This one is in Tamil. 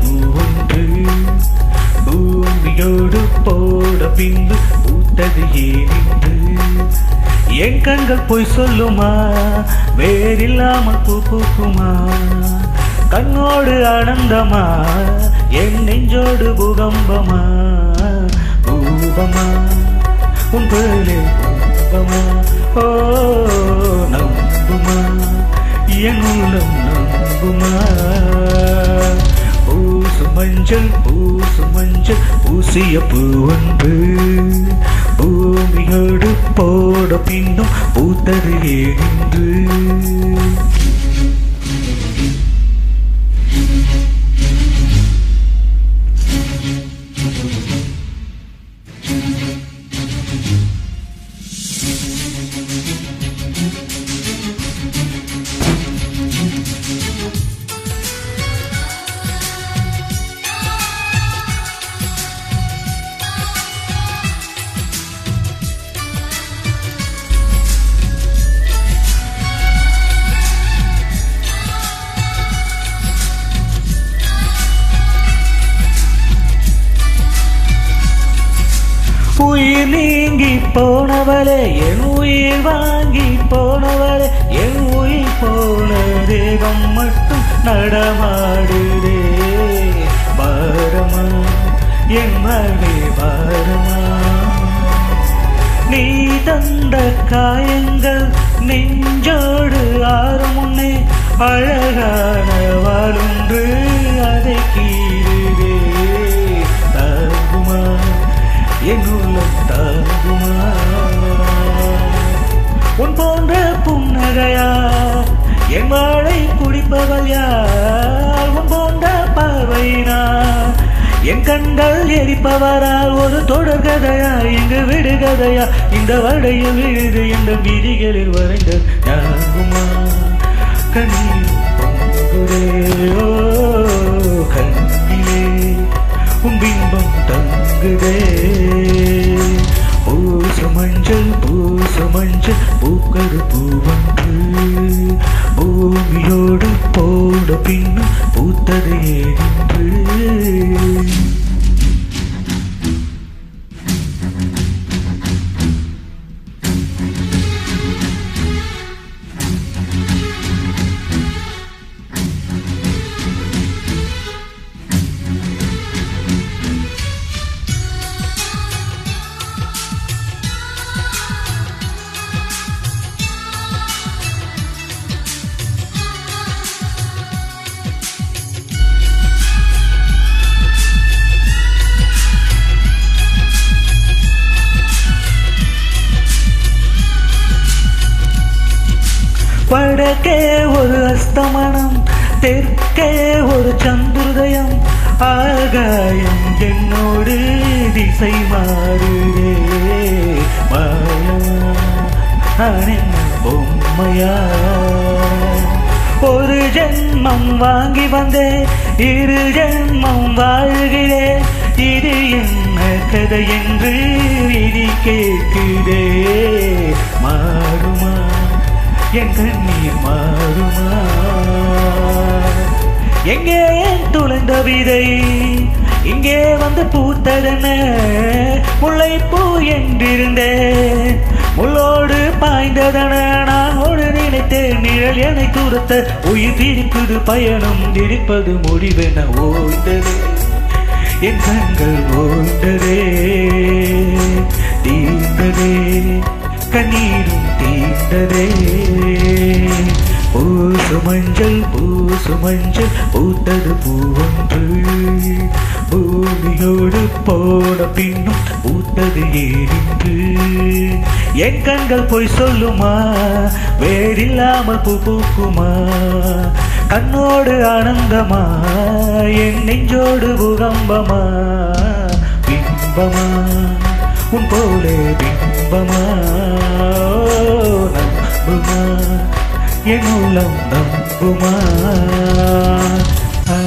பூவொன்று பூமியோடு போட பிந்து பூத்தது ஏனென்று என் கண்கள் போய் சொல்லுமா? வேறில்லாமல் பூ பூக்குமா? கண்ணோடு ஆனந்தமா? என் நெஞ்சோடு பூகம்பமா? பூபமா? உன் பேரே பூபமா? ஓ நம்புமா? என் உள்ளம் நம்புமா? பூசு மஞ்சள் பூசு மஞ்சள் பூசிய பூவன்பு பூமியோடு போட பின்னும் பூத்தது ஏன்று உயிர் நீங்கி போனவளே என் உயிர் வாங்கி போனவளே என் உயிர் போன தேகம் மட்டும் நடமாடுதே. பாரமா என் மகே பாரமா. நீ தந்த காயங்கள் நெஞ்சோடு ஆறு முன்னே அழகான வாழ்ந்து அதை கீழ் வாழை யார்? உன் போன்ற பார்வையினா என் கண்கள் எரிப்பவரால் ஒரு தொடர் கதையா? இங்கு விடுகதையா இந்த வடையில் விழுது இந்த வீதிகளில் வரைந்த யாருமா கண்ணீர் பொங்குதே. ஓ கண்ணிலே உன் பிம்பம் தங்குதே. பூச மஞ்சள் பூச மஞ்சள் பூக்கரு பூவன் பூத்ததே என்று. கிழக்கே ஒரு அஸ்தமனம் தெற்கே ஒரு சந்திருதயம். ஆகாயம் என்னோடு திசை மாறுதே. மாயா பொம்மையா? ஒரு ஜென்மம் வாங்கி வந்தேன் இரு ஜென்மம் வாழ்கிறேன் இது என்ன கதை என்று விதி கேட்குதே. மாறுமா? என் கண்ணீர் மாறுமா எங்கே துளந்த விதை? இங்கே வந்து பூத்ததென்ன? முல்லை பூ என்றிருந்தேன். முள்ளோடு பாய்ந்ததன நான் ஒரு நினைத்தேன். நிழல் என்னை துரத்த. உயிர் திரிப்பது பயணம் திரிப்பது முடிவென ஓய்ந்தது. என் கண்கள் ஓய்ந்ததே. தீர்ந்ததே. கண்ணீரும் தீர்ந்ததே. பூசு பூ பூசு பூத்தது பூவொன்று. பூமியோடு போன பின்னும் பூத்தது ஏறின்று என் கண்கள் போய் சொல்லுமா? வேறில்லாமல் பூ பூக்குமா? கண்ணோடு ஆனந்தமா? என் நெஞ்சோடு பூகம்பமா? பிம்பமா? உன் போலே பிம்பமா? நம்புமா? என் உள்ளம் நம்புமா ஆ